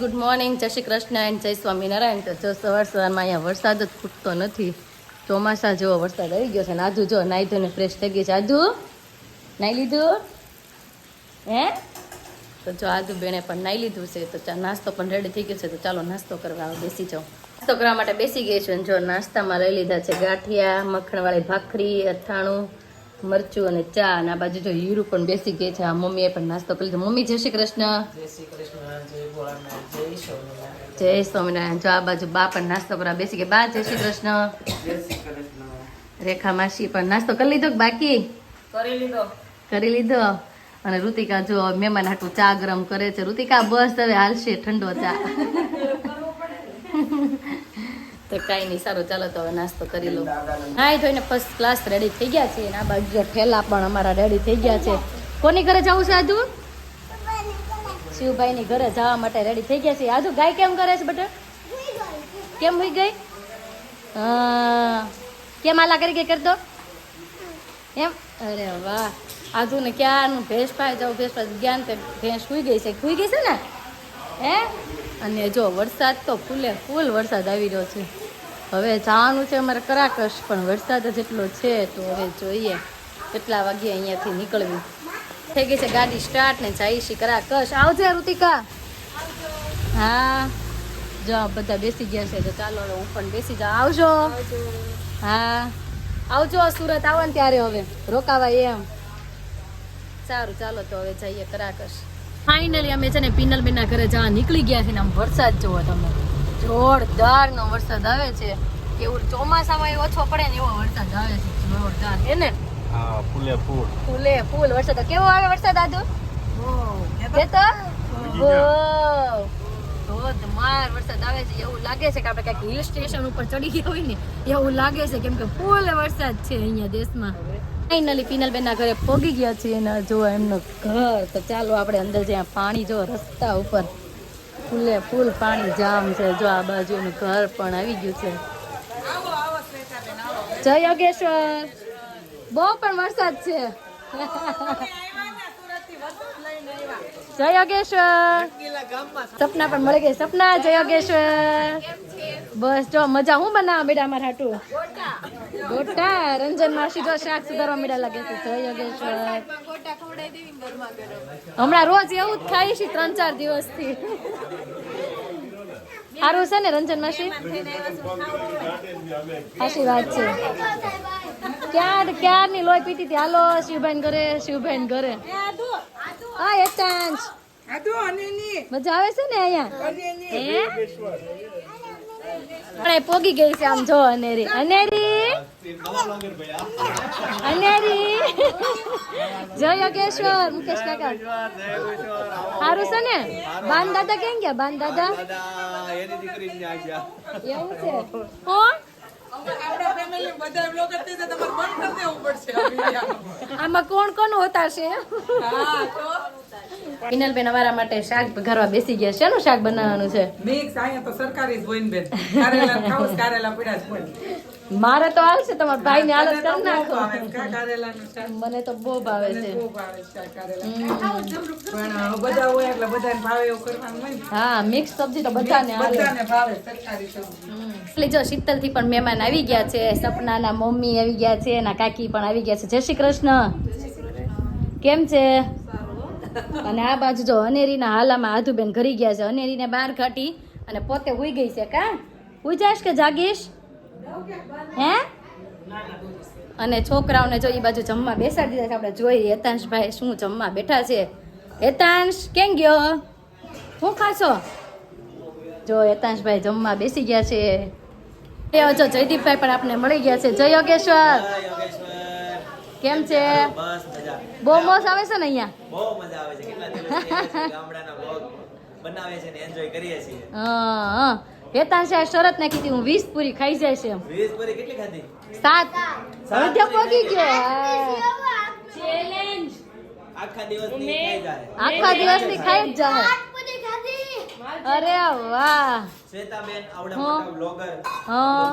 Good morning જય Shri Krishna and જય સ્વામિનારાયણ. તો જો સવાર સવારમાં અહીંયા વરસાદ જ ખૂટતો નથી. ચોમાસા જેવો વરસાદ આવી ગયો છે ને આજુ જો નાહી ધોઈને ફ્રેશ થઈ ગઈ છે. આધુ નાહી લીધું? હે? તો જો આધુ બેણે પણ નાહી લીધું છે. તો નાસ્તો પણ રેડી થઈ ગયો છે. તો ચાલો નાસ્તો કરવા બેસી જાઓ. નાસ્તો કરવા માટે બેસી ગઈ છું જો નાસ્તામાં લઈ લીધા છે ગાંઠિયા, મખણવાળી ભાખરી, અથાણું મરચું અને ચા અને આ બાજુ જો હીરુ પણ બેસી ગઈ છે આ મમ્મીએ પણ નાસ્તો કરી લીધો મમ્મી જય શ્રી કૃષ્ણ. જય શ્રી કૃષ્ણ જય સ્વામિનારાયણ. જો આ બાજુ બા પણ નાસ્તો કરવા બેસી ગયા બા જય શ્રી કૃષ્ણ. જય શ્રી કૃષ્ણ. રેખા માસી પણ નાસ્તો કરી લીધો કે બાકી? કરી લીધો. કરી લીધો. અને ઋતિકા જો મહેમાન હાટું ચા ગરમ કરે છે. ઋતિકા બસ હવે હાલશે ઠંડો ચા. તો કાંઈ નહીં સારું ચાલો તો હવે નાસ્તો કરી લો હા એ જોઈને ફર્સ્ટ ક્લાસ રેડી થઈ ગયા છે. ના આ બાજુ ઠેલા પણ અમારા રેડી થઈ ગયા છે. કોની ઘરે જવું છે આજુ શિવભાઈની ઘરે જવા માટે રેડી થઈ ગયા છે. આજુ ગાય કેમ કરે છે બટા કેમ હોઈ ગઈ? હા કેમ આલા કરી ગઈ કરતો? એમ? અરે વાહ. આજુ ને ક્યારનું ભેંસ પાય જાઉં ભેંસ પાસે જ્ઞાન તે ભેંસ સુઈ ગઈ છે. સુઈ ગઈ છે ને? હે? અને જો વરસાદ તો ફૂલે ફૂલ વરસાદ આવી રહ્યો છે. હવે જવાનું છે અમારે કરાકશ પણ વરસાદ જ એટલો છે તો હવે જોઈએ કેટલા વાગે અહીંયાથી નીકળવી. થઈ ગઈ છે ગાડી સ્ટાર્ટ ને જાય છે કરાકશ. આવજે ઋતિકા હા જો બધા બેસી ગયા છે તો ચાલો હું પણ બેસી જાઉં. આવજો. હા આવજો સુરત આવો ને ત્યારે હવે. રોકાવાય એમ. સારું ચાલો તો હવે જઈએ કરાકશ. ફાઇનલી અમે છે ને પિનલબેનના ઘરે જવા નીકળી ગયા છે ને આમ વરસાદ જુઓ તમે. જોરદાર નો વરસાદ આવે છે. એવું ચોમાસામાં એ ઓછો પડે ને એવો વરસાદ આવે છે. જોરદાર. હે ને? હા ફૂલે ફૂલ. ફૂલે ફૂલ વરસાદ. કેવો આવે વરસાદ આદુ? કેતો? બહુ. ધોધમાર વરસાદ આવે છે. એવું લાગે છે કે આપણે ક્યાંક હિલ સ્ટેશન ઉપર ચડી ગયા હોય ને એવું લાગે છે કેમ કે ફૂલ વરસાદ છે અહીંયા દેશમાં. ફાઇનલી પિનલબેનના ઘરે પોગી ગયા છીએ અને જો એમનું ઘર તો ચાલો આપણે અંદર જ્યાં પાણી જો રસ્તા ઉપર ફૂલે, ફૂલ પાણી જામ છે. જો આ બાજુનું ઘર પણ આવી ગયું છે. જય યોગેશ્વર. બહુ પણ વરસાદ છે. જય યોગેશ્વર. સપના પણ મળી ગઈ. સપના, જય યોગેશ્વર. બસ જો મજા હું બનાવ મેડા મારા હાટું? ગોટા. રંજન માસી જો શાક સુધારવા મેળા લાગે છે. જય યોગેશ્વર. હમણાં રોજ એવું જ ખાઈ છે ત્રણ ચાર દિવસથી. સારું છે ને રંજન માસી? સાચી વાત છે. ક્યાં ક્યારની લોહી પીતી હતી. હાલો શિવભાઈ ઘરે શિવભાઈ ઘરે. હા એકાંશ મજા આવે છે ને અહીંયા? આપણે પોગી ગઈ છે આમ જો અનેરી. અનેરી? અનેરી? જય યોગેશ્વર, મુકેશ કાકા. સારું છે ને? બાન દાદા કેમ ગયા? બાન દાદા એવું છે? હો? આમાં કોણ કોણ હોતા છે પિનલબેન અમારા માટે શાક ઘરવા બેસી ગયા શેનું શાક બનાવવાનું છે? મિક્સ અહીંયા તો સરકારી જ હોય ને બેન. કારેલા ખાવ કારેલા પડ્યા જ હોય. મારે તો હાલશે તમારા ભાઈ ને હાલત કરી નાખો. ભાવે છે, કા- કારેલાનું શાક. મને તો બહુ ભાવે મને છે. બહુ ભાવે છે કારેલા પણ બધા હોય એટલે બધાને ભાવે એવું કરવાનું હોય ને. હા મિક્સ સબ્જી તો બધાને હાલે. બધાને ભાવે સરકારી સબ્જી. એટલે જો શીતલથી પણ મહેમાન આવી ગયા છે સપનાના મમ્મી આવી ગયા છે એના કાકી પણ આવી ગયા છે. જય શ્રી કૃષ્ણ. કેમ છે? અને આ બાજુ જો અનેરીના હાલામાં આધુબેન ઘરી ગયા છે. અનેરીને બહાર કાઢી અને પોતે હુઈ ગઈ છે કા? હુઈ જાશ કે જાગીશ? હે? અને છોકરાઓને જો એ બાજુ જમવા બેસાડી દીધા છે. આપણે જોઈએ હેતાંશભાઈ શું જમવા બેઠા છે. હેતાંશ, કેમ ગયો? શું ખાશો? જો હેતાંશભાઈ જમવા બેસી ગયા છે. એ જો જયદીપભાઈ પણ આપણે મળી ગયા છે. જય યોગેશ્વર. કેમ છે? બસ બહુ મોસ આવે છે ને અહીંયા? બહુ મજા આવે છે. કેટલા દિવસથી ગામડાના વ્લોગ બનાવે છે ને એન્જોય કરીએ છીએ. હા હા. હેતાન આ શરત ને કીધી હું વીસ પૂરી ખાઈ જાય છે એમ. વીસ પૂરી કેટલી ખાધી? સાત. સાત અડધે પોગી ગયો. ચેલેન્જ આખા દિવસની ખાઈ જાય. આખા દિવસની ખાઈ જ જાય. અરે વાહ. શ્વેતાબેન આવડા મોટા બ્લોગર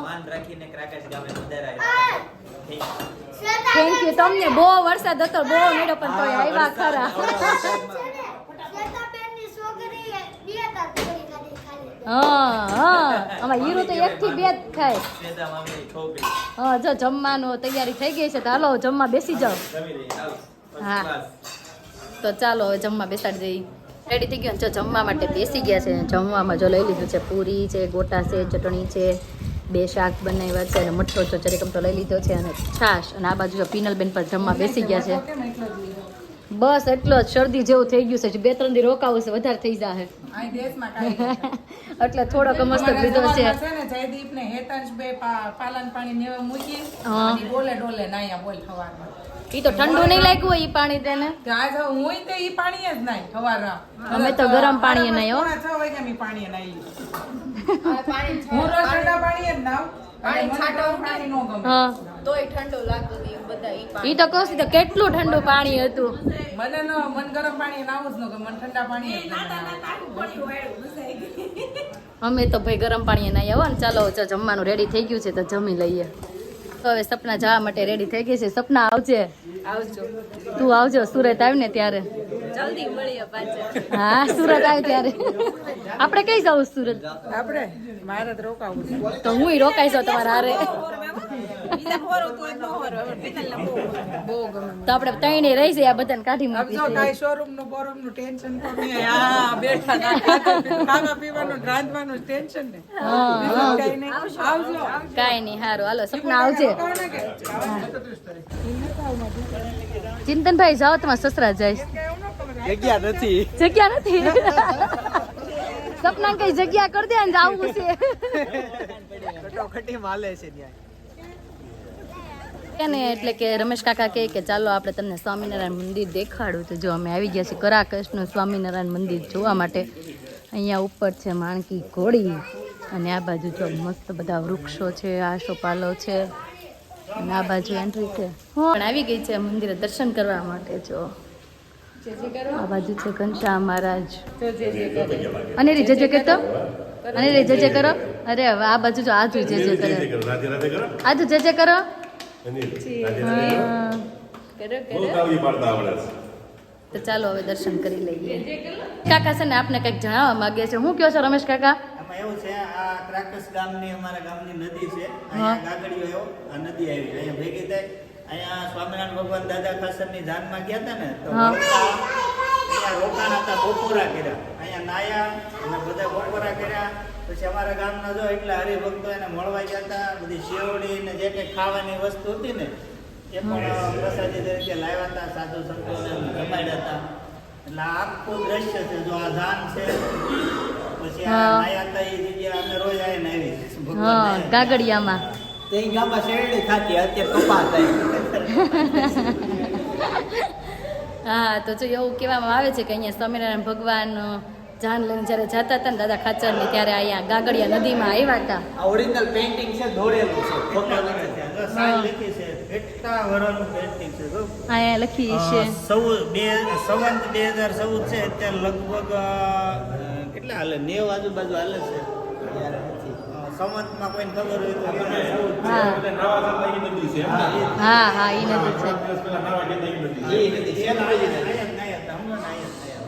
માન રાખીને ક્રાકર્સ ગામે પધાર્યા. થેન્ક યુ તમને બહુ વરસાદ હતો બહુ મેળો પણ તોય આવ્યા ખરા. જ જમવાનું તૈયારી થઈ ગઈ છે તો હાલો જમવા બેસી જાઓ. હા. તો ચાલો હવે જમવા બેસાડી દઈ રેડી થઈ ગયું જો જમવા માટે બેસી ગયા છે. જમવામાં જો લઈ લીધું છે પૂરી છે ગોટા છે ચટણી છે બે શાક બનાવ્યા છે અને મઠ્ઠો છે ચરેકમ તો લઈ લીધો છે અને છાશ. અને આ બાજુ જો પીનલબેન પર જમવા બેસી ગયા છે. જ? બસ એટલો જ. શરદી જેવું થઈ ગયું છે. બે ત્રણ દી રોકાવું છે વધારે થઈ નથી. એટલે થોડોક મસ્ત લીધો છે. જવાનમાં છે ને જયદીપ ને હેતાંશ બે પાલન પાણી મૂકી બોલે ડોલે નાયા બોલ સવારમાં. ઈ તો ઠંડુ નહીં લાગ્યું હોય ઈ પાણી તેને. તો હવે હુંય ઈ પાણી જ નાય સવારના. અમે તો ગરમ પાણી નાય હો. પોણા વાગ્યા મેં પાણીએ નાઈ. હું રોજ ઠંડા પાણી જ નાવ. પાણી મને પાણી નો ગમે. હા. તોય ઠંડુ લાગતું નહીં ઈ બધા ઈ પાણી. ઈ તો કહું છું તો કેટલું ઠંડુ પાણી હતું. મને ન મન ગરમ પાણી નાવું જ ન ગમે મન ઠંડા ગમે. અમે તો ભાઈ ગરમ પાણી ના આવો ને ચાલો જો જમવાનું રેડી થઈ ગયું છે તો જમી લઈએ. તો હવે સપના જવા માટે રેડી થઈ ગઈ છે. સપના આવજે. આવજો. તું આવજો સુરત આવ ને ત્યારે. જલ્દી મળીએ પાછા. હા સુરત આવે ત્યારે. આપણે કઈ જવું સુરત? આપણે? મારે તો રોકાવું તો હું રોકાઈ જાઉં તમારા હોરું. તો હોરું આપણે ત્રણે રહી જઈએ આ બધાને કાઢી મૂકી જો કાઈ શોરૂમનું બોરૂમનું ટેન્શન તો નહીં. આ બેઠા ના ખાવા પીવાનું રાંધવાનું ટેન્શન ને. હા. આવજો. કાઈ નહીં સારું હાલો સપના આવજે. ચિંતનભાઈ જાઓ તમારા સસરા જાય. જગ્યા નથી. જગ્યા નથી. સપના કઈ જગ્યા કરી દે ને આવું છે. કટોકટી માલે છે ત્યાં. કે ને એટલે કે રમેશ કાકા કહે કે ચાલો આપણે તમને સ્વામિનારાયણ મંદિર દેખાડું. તો જો અમે આવી ગયા છીએ કરાકૃષ્ણ સ્વામિનારાયણ મંદિર જોવા માટે. અહીંયા ઉપર છે માણકી ઘોડી. અને આ બાજુ જો મસ્ત બધા વૃક્ષો છે, આસોપાલો છે. અને આ બાજુ એન્ટ્રી છે. પણ આવી ગઈ છે મંદિરે દર્શન કરવા માટે, જો. આ બાજુ છે ઘનશ્યામ મહારાજ. અને રે જજે કહેતો અને રે જજે કરો. અરે આ બાજુ જો આજુ જજે કરો. આજુ જજે કરો. તો ચાલો હવે દર્શન કરી લઈએ. કાકા છે ને આપને કંઈક જણાવવા માંગે છે. હું કયો છો રમેશ કાકા? એવું છે આ ક્રાકસ ગામની અમારા ગામની નદી છે. અહીંયા ગાગડીઓ આ નદી આવી અહીંયા ભેગી થાય અહીંયા સ્વામિનારાયણ ભગવાન દાદા ખાસરની જાનમાં ગયા હતા ને તો. રોકાણ હતા બપોરા કર્યા. અહીંયા નાયા અને બધા બપોરા કર્યા પછી અમારા ગામના જો એટલા હરિભક્તો એને મળવા ગયા હતા બધી શેવડી ને જે કંઈ ખાવાની વસ્તુ હતી ને એ પણ પ્રસાદી તરીકે લાવ્યા હતા સાધુ સંતોને જમાડ્યા હતા એટલે આખું દ્રશ્ય છે જો આ ધાન છે પછી આ. હતા એ જગ્યા અમે રોજ આવીને આવી નાયા. તે ગામમાં શેરડી ખાતી અત્યારે કપા થાય હા તો જો એવું કહેવામાં આવે છે કે અહીંયા સ્વામિનારાયણ ભગવાન જાન લઈને જ્યારે જતા હતા ને દાદા ખાચરની ત્યારે અહીંયા ગાગડિયા નદીમાં આવ્યા હતા. આ ઓરિજિનલ પેઇન્ટિંગ છે દોરેલું છે ફોટો નથી. છે છે જો. અહીંયા લખી છે. સૌ બે સંવંત બે હજાર ચૌદ છે અત્યારે લગભગ કેટલા હાલે? નેવ આજુબાજુ હાલે છે. સંવંતમાં કોઈને ખબર હોય તો હા. હા. એ નદી છે એમ હા હા એ નદી છે ત્રણ દિવસ પહેલા નવા ગયા તા એ નદી છે. એ નથી શેર original. નાયા જ નાયા હતા, હમણાં નાયા જ નાયા.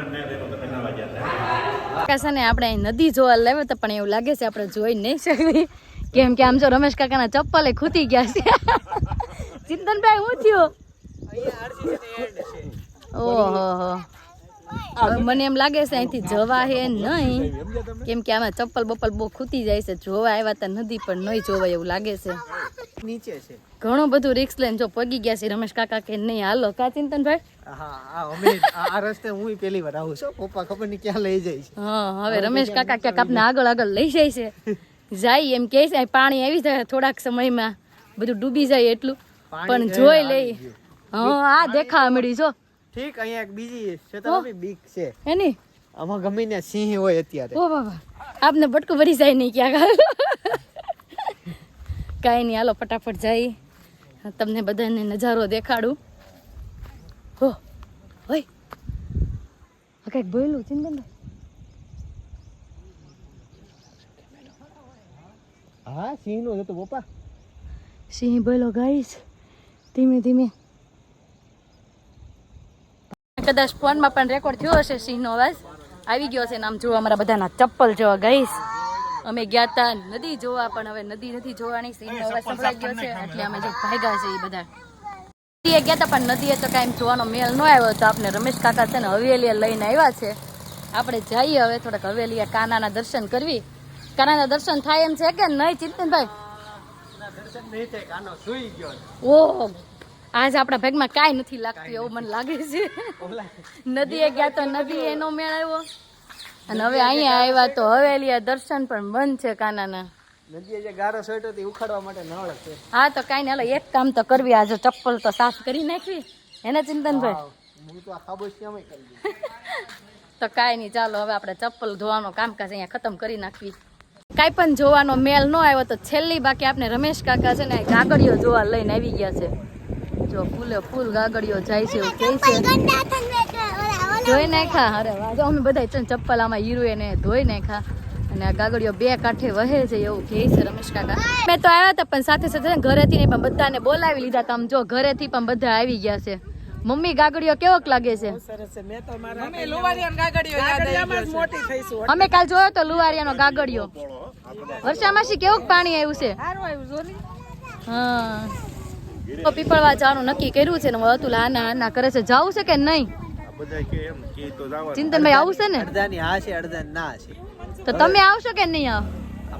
સ્વામિનારાયણ ભગવાન ના દેવો તમે નવા ગયા તા. કાકા છે ને આપણે અહીં નદી જોવા લાવ્યો તો પણ એવું લાગે છે આપણે જોઈ નહીં શકીએ. કેમ કે આમ જો રમેશ કાકાના ચપ્પલે ખૂતી ગયા છે. ચિંતનભાઈ હું થયો? ઓહો મને એમ લાગે છે અહીંથી જવા હે નહીં. કેમ કે આમાં ચપ્પલ બપ્પલ બહુ ખૂટી જાય છે. જોવા આવ્યા તા નદી પણ નહીં જોવાય એવું લાગે છે. નીચે છે. ઘણું બધું રિક્સ લઈને જો પગી ગયા છે રમેશ કાકા કે નહીં. હાલો કા ચિંતનભાઈ? હા આ અમે આ આ રસ્તે હું પહેલી વાર આવું છું. પપ્પા ખબર નહીં ક્યાં લઈ જાય છે. હા હવે રમેશ કાકા ક્યાંક આપને આગળ આગળ લઈ જાય છે. જાય એમ કે છે પાણી આવી જાય થોડાક સમયમાં. બધું ડૂબી જાય એટલું. પણ જોઈ લઈ. હા આ દેખા મળી જો. ઠીક અહીંયા એક બીજી તો બીક છે. એની? આમાં ગમે ને સિંહ હોય અત્યારે. ઓ બાબા આપને બટકું ભરી જાય નહીં ક્યાંક કાંઈ નહીં હાલો ફટાફટ જાય તમને બધાને નજારો દેખાડું. હો હોય આ કંઈક બોયલું ચિંતન હા સિંહ નો હતો પપ્પા. સિંહ બોયલો ગાઈશ ધીમે ધીમે. કદાચ ફોનમાં પણ રેકોર્ડ થયો હશે સિંહનો અવાજ. આવી ગયો છે ને આમ જોવા અમારા બધાના ચપ્પલ જોવા ગઈશ અમે ગયા તા નદી જોવા પણ હવે નદી નથી જોવાની સિંહનો અવાજ સંભળાઈ ગયો છે એટલે અમે જે ભાગ્યા છે એ બધા. નદીએ ગયા હતા પણ નદીએ તો કાંઈ જોવાનો મેળ ન આવ્યો તો આપણે રમેશ કાકા છે ને હવેલીએ લઈને આવ્યા છે. આપણે જઈએ હવે થોડાક હવેલીએ કાનાના દર્શન કરવી. કાનાના દર્શન થાય એમ છે કે નહીં ચિંતનભાઈ? ઓહ. આજ આપણા ભાગમાં કાંઈ નથી લાગતું એવું મને લાગે છે. નદીએ ગયા તો નદી એનો મેળ આવ્યો. અને હવે અહીંયા આવ્યા તો હવેલી દર્શન પણ બંધ છે કાનાના. હા તો કાંઈ નહીં એક કામ તો કરવી આજે ચપ્પલ તો સાફ કરી નાખવી. એને ચિંતનભાઈ? તો કાંઈ નહીં ચાલો હવે આપણે ચપ્પલ ધોવાનો કામકાજ અહીંયા ખતમ કરી નાખવી. કાંઈ પણ જોવાનો મેલ ન આવ્યો તો છેલ્લી બાકી આપણે રમેશ કાકા છે ને ગાગડીઓ જોવા લઈને આવી ગયા છે. જો ફૂલે ફૂલ ગાગડીઓ જાય છે એવું કહે છે. ધોઈ નાખ્યા. અરે વાહ અમે બધા છે ચપ્પલ આમાં હીરો એને ધોઈ નાખ્યા. અને આ ગાગડીઓ બે કાંઠે વહે છે એવું કહે છે રમેશ કાકા. મેં તો આવ્યા હતા પણ સાથે સાથે ઘરેથી ને પણ બધાને બોલાવી લીધા તમે જો ઘરેથી પણ બધા આવી ગયા છે. મમ્મી ગાગડીઓ કેવોક લાગે છે? સરસ છે. મેં તો મારા અમે ગાગડીઓ કાલ જોયો તો લુવારિયાનો ગાગડિયો વર્ષામાસી કેવું પાણી આવ્યું છે. હા. તો પીપળવા જવાનું નક્કી કર્યું છે ને હવે અતુલ આના આના કરે છે. જવું છે કે નહીં? બધા કે એમ કે તો જવાનું. ચિંતનભાઈ આવશે ને? અડધાની હા છે અડધાની ના છે. તો તમે આવશો કે નહીં આવ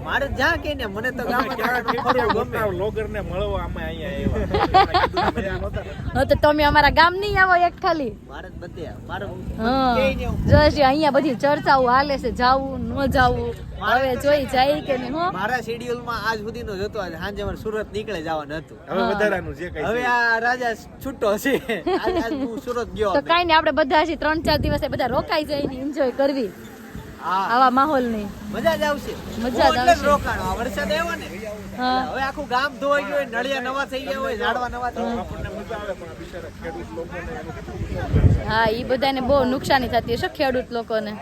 મારે જ્યાં કે ને મને તો ગામમાં ક્યાં ફરવું ગમે. ગમે લોગરને મળવા અમે અહીંયા આવ્યા. મજા નહોતા હા તો તમે અમારા ગામ નહીં આવો એક ખાલી? જ બધે મારું હા. ક્યાંય અહીંયા બધી ચર્ચાઓ હાલે છે જાવું ન જાવું. હવે જોઈ જાય કે નહીં હો. મારા શેડ્યુલમાં આજ સુધીનો જ હતો આજે સાંજે મારે સુરત નીકળે જવાનું હતું. હવે વધારાનું જે કઈ હવે આ રાજા છૂટો છે. આજ આજ હું સુરત ગયો તો કાઈ નહીં આપણે બધા હજી ત્રણ ચાર દિવસે બધા રોકાઈ જઈને એન્જોય કરવી. આવા આવા માહોલની. મજા જ આવશે. મજા જ આવશે. રોકાણો. આ વરસાદ આવ્યો ને હા. હવે આખું ગામ ધોવાઈ ગયું હોય નળિયા નવા થઈ ગયા હોય ઝાડવા નવા થઈ આપણને મજા આવે પણ બિચારા ખેડૂત લોકોને હા એ બધાને બહુ નુકસાની થતી હશે ખેડૂત લોકોને.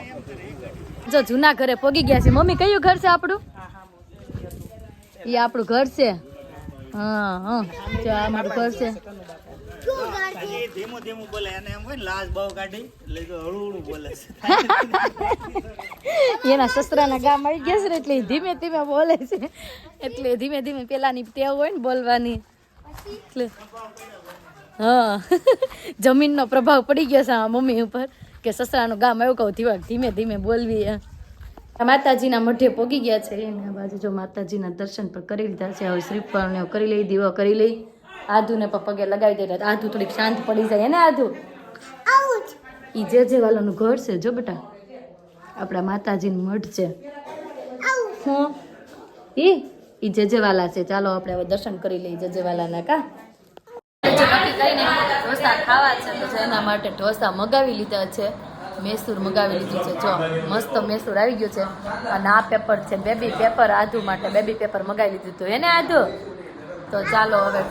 જો જૂના ઘરે પોગી ગયા છે. મમ્મી કયું ઘર છે આપણું? એ આપણું ઘર છે? હા હા. જો આ મારું ઘર છે. ધીમું ધીમું બોલે એને એમ હોય ને લાજ બહુ કાઢી એટલે તો હળવું હળવું બોલે છે. એના સસરાના ગામ આવી ગયા છે ને એટલે ધીમે ધીમે બોલે છે. એટલે ધીમે ધીમે પેલાની ટેવ હોય ને બોલવાની. એટલે હા. જમીનનો પ્રભાવ પડી ગયો છે આ મમ્મી ઉપર. કે સસરાનું ગામ આવ્યું કહું ધીમે ધીમે ધીમે બોલવી માતાજીના મઢે પોગી ગયા છે. એને બાજુ જો માતાજીના દર્શન પણ કરી લીધા છે. હવે શ્રીફળને કરી લઈ દીવો કરી લઈ. આધુને પણ પગે લગાવી દે આધુ થોડીક શાંત પડી જાય. ને આધુ? ઈ જે જે વાલાનું ઘર છે જો બેટા. આપણા માતાજીનું મઢ છે. હું. ઈ? ઈ જે જે વાલા છે ચાલો આપણે હવે દર્શન કરી લઈએ જે જે વાલાના કા. કરીને ઢોસા ખાવા છે તો એના માટે ઢોસા મગાવી લીધા છે. મેસૂર મગાવી લીધું છે. જો મસ્ત મેસૂર આવી ગયું છે. અને આ પેપર છે બેબી પેપર આધુ માટે બેબી પેપર મગાવી લીધું હતું. એને આધુ તો ચાલો હવે.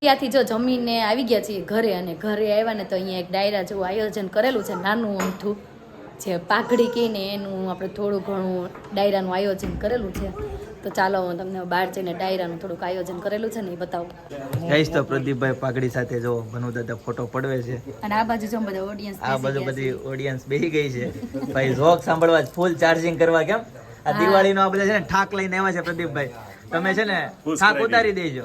ત્યાંથી જો જમીને આવી ગયા છીએ ઘરે અને ઘરે આવ્યા ને તો અહીંયા એક ડાયરા જેવું આયોજન કરેલું છે નાનું અમથું જે પાઘડી કહીને એનું આપણે થોડું ઘણું ડાયરાનું આયોજન કરેલું છે. તો ચાલો હું તમને બહાર જઈને ડાયરાનું થોડુંક આયોજન કરેલું છે ને એ બતાવું. ગઈશ તો પ્રદીપભાઈ પાઘડી સાથે જો ભનુ દાદા ફોટો પડવે છે. અને આ બાજુ જો બધા ઓડિયન્સ આ બાજુ બધી ઓડિયન્સ બેસી ગઈ છે. ભાઈ જોક સાંભળવા ફૂલ ચાર્જિંગ કરવા કેમ? આ દિવાળીનો આ બધા છે ને ઠાક લઈને આવ્યા છે પ્રદીપભાઈ. તમે છે ને થાક ઉતારી દેજો.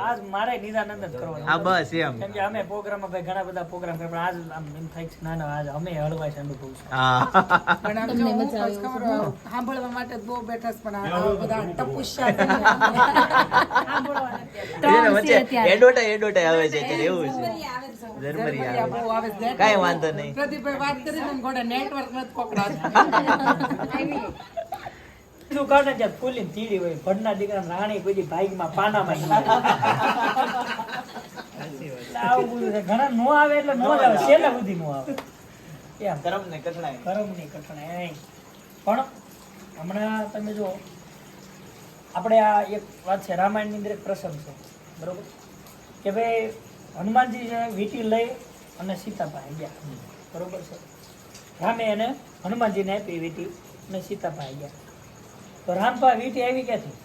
આજ મારે નિદાનંદ જ કરવાનો હા બસ એમ. કેમ કે અમે પ્રોગ્રામ ભાઈ ઘણા બધા પ્રોગ્રામ કરે પણ આજ આમ એમ થાય છે ના ના આજ અમે હળવાશ અનુભવ છે. હા. પણ આમ તમને જો મજા આવે સાંભળવા માટે બહુ બેઠા પણ આ- બધા તપુષ્યા છે. ને, એને એડોટા એડોટા આવે છે અત્યારે એવું છે. કાંઈ વાંધો નહીં. પ્રદીપભાઈ વાત કરી ને ઘોડે નેટવર્ક નથી પકડાતું કહે ને જ્યાં ફૂલી તીડી હોય. ભડના દીકરા રાણી કોઈ. એટલે આવું બધું છે. ઘણા નો આવે એટલે નો આવે. છેલ્લે સુધી નો આવે. એમ. કરમ ને કઠણાઈ કરમની કઠણાઈ પણ હમણાં તમે જો આપણે આ એક વાત છે રામાયણની અંદર એક પ્રસંગ છે. બરોબર? કે ભાઈ હનુમાનજી વીટી વીંટી લઈ અને સીતા પાસે ગયા બરોબર છે? રામે એને હનુમાનજીને આપી વીંટી અને સીતા પાસે ગયા. તો રામભાઈ વીંટી આવી ક્યાંથી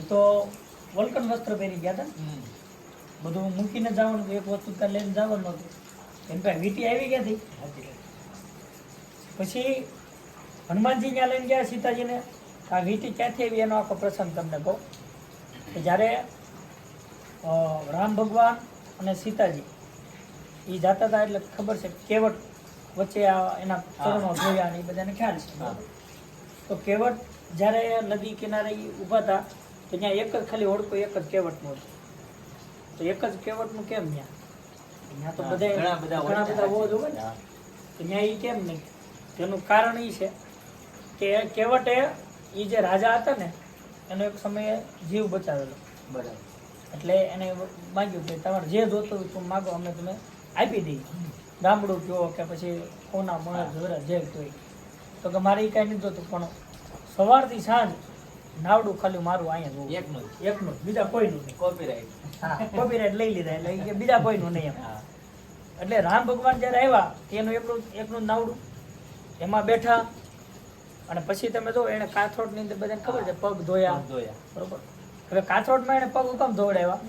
એ તો વલ્કન વસ્ત્ર પહેરી ગયા હતા. બધું મૂકીને જવાનું એક વસ્તુ ત્યાં લઈને જવાનું હતું. એમ પાસે વીટી આવી ગયા હતી. પછી હનુમાનજી ત્યાં લઈને ગયા સીતાજીને. આ વીટી ક્યાંથી આવી એનો આખો પ્રસંગ તમને કહું. કે જ્યારે રામ ભગવાન અને સીતાજી એ જાતા હતા એટલે ખબર છે કેવટ વચ્ચે આ એના ચરણો જોયા ને એ બધાને ખ્યાલ છે. તો કેવટ જ્યારે નદી કિનારે ઊભા હતા તો ત્યાં એક જ ખાલી ઓળખો એક જ કહેવટનું હતું. તો એક જ કેવટનું કેમ ત્યાં? ત્યાં તો બધા ઘણા બધા ઘણા બધા હોવા જોવે ને. તો ત્યાં એ કેમ નહીં? તેનું કારણ એ છે કે કેવટે એ જે રાજા હતા ને એનો એક સમયે જીવ બચાવેલો. બરાબર. એટલે એને માંગ્યું કે તમારે જે જોતું હોય તું માગો અમે તમે આપી દઈએ. ગામડું કયો કે પછી કોના મણ જોરા જે કોઈ તો કે મારે એ કાંઈ નહીં જોતું પણ સવારથી સાંજ નાવડું ખાલી મારું અહીંયા જોવું એકનું એકનું બીજા કોઈનું નહીં. કોપીરાઈટ હા કોપીરાઈટ લઈ લીધા એટલે બીજા કોઈનું નહીં એમ. હા. એટલે રામ ભગવાન જ્યારે આવ્યા તેનું એકલું એકનું નાવડું. એમાં બેઠા અને પછી તમે જો એને કાથરોટની અંદર બધાને ખબર છે પગ ધોયા. ધોયા. બરોબર? હવે કાથરોટમાં એને પગ હુકમ ધોવડાવ્યા.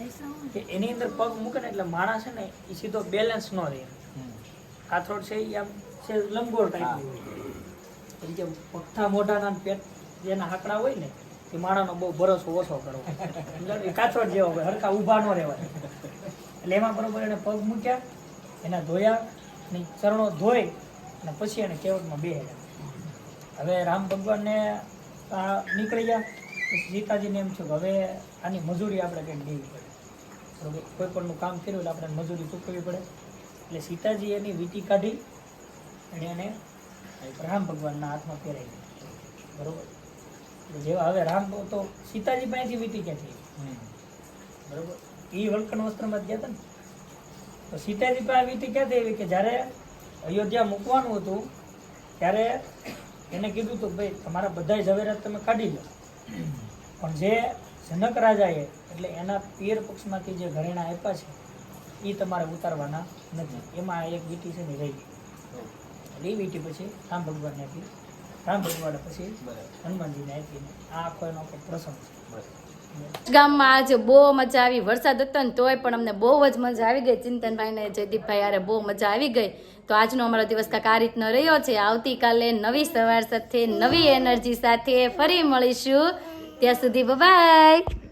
કે એની અંદર પગ મૂકે ને એટલે માણસ છે ને એ સીધો બેલેન્સ ન રહે. કાથરોટ છે એ આમ છે લંબગોળ ટાઈપની. હોય એટલે જે પગથા મોઢાના ને પેટ જેના હાકડા હોય ને, એ માણાનો બહુ ભરોસો ઓછો કરવો. કાથરોટ જેવો હોય, હરખા ઊભા ન રહેવાય. એટલે એમાં બરોબર એને પગ મૂક્યા, એના ધોયા ને ચરણો ધોઈ, અને પછી એને કેવટમાં બે હવે રામ ભગવાનને આ નીકળી ગયા. સીતાજીને એમ થયું કે હવે આની મજૂરી આપણે કંઈક દેવી પડે. કોઈ પણનું કામ કર્યું એટલે આપણે મજૂરી ચૂકવવી પડે. એટલે સીતાજી એની વીટી કાઢી અને એને રામ ભગવાનના હાથમાં પહેરાવી દીધી. બરોબર? જેવા હવે રામ તો સીતાજી પાસેથી વીતી ક્યાંથી? બરોબર? એ વલ્કન વસ્ત્રમાં જ ગયા હતા ને? તો સીતાજી પાસે વીંટી ક્યાંથી એવી કે જ્યારે અયોધ્યા મૂકવાનું હતું ત્યારે એને કીધું હતું ભાઈ તમારા બધા ઝવેરાત તમે કાઢી લો. પણ જે જનક રાજાએ એટલે એના પિયર પક્ષમાંથી જે ઘરેણા આપ્યા છે એ તમારે ઉતારવાના નથી. એમાં એક વીટી છે ને રહી ગઈ. એટલે એ વીટી પછી રામ ભગવાનને આપી. રામ પછી હનુમાનજીને આપી આ આખો એનો પ્રસંગ છે. ગામમાં આજે બહુ મજા આવી. વરસાદ હતો ને તોય પણ અમને બહુ જ મજા આવી ગઈ. ચિંતનભાઈ ને જયદીપભાઈ અરે બહુ મજા આવી ગઈ. તો આજનો અમારો દિવસ કાંક આ રીતનો રહ્યો છે. આવતીકાલે નવી સવાર સાથે નવી એનર્જી સાથે ફરી મળીશું. ત્યાં સુધી બાય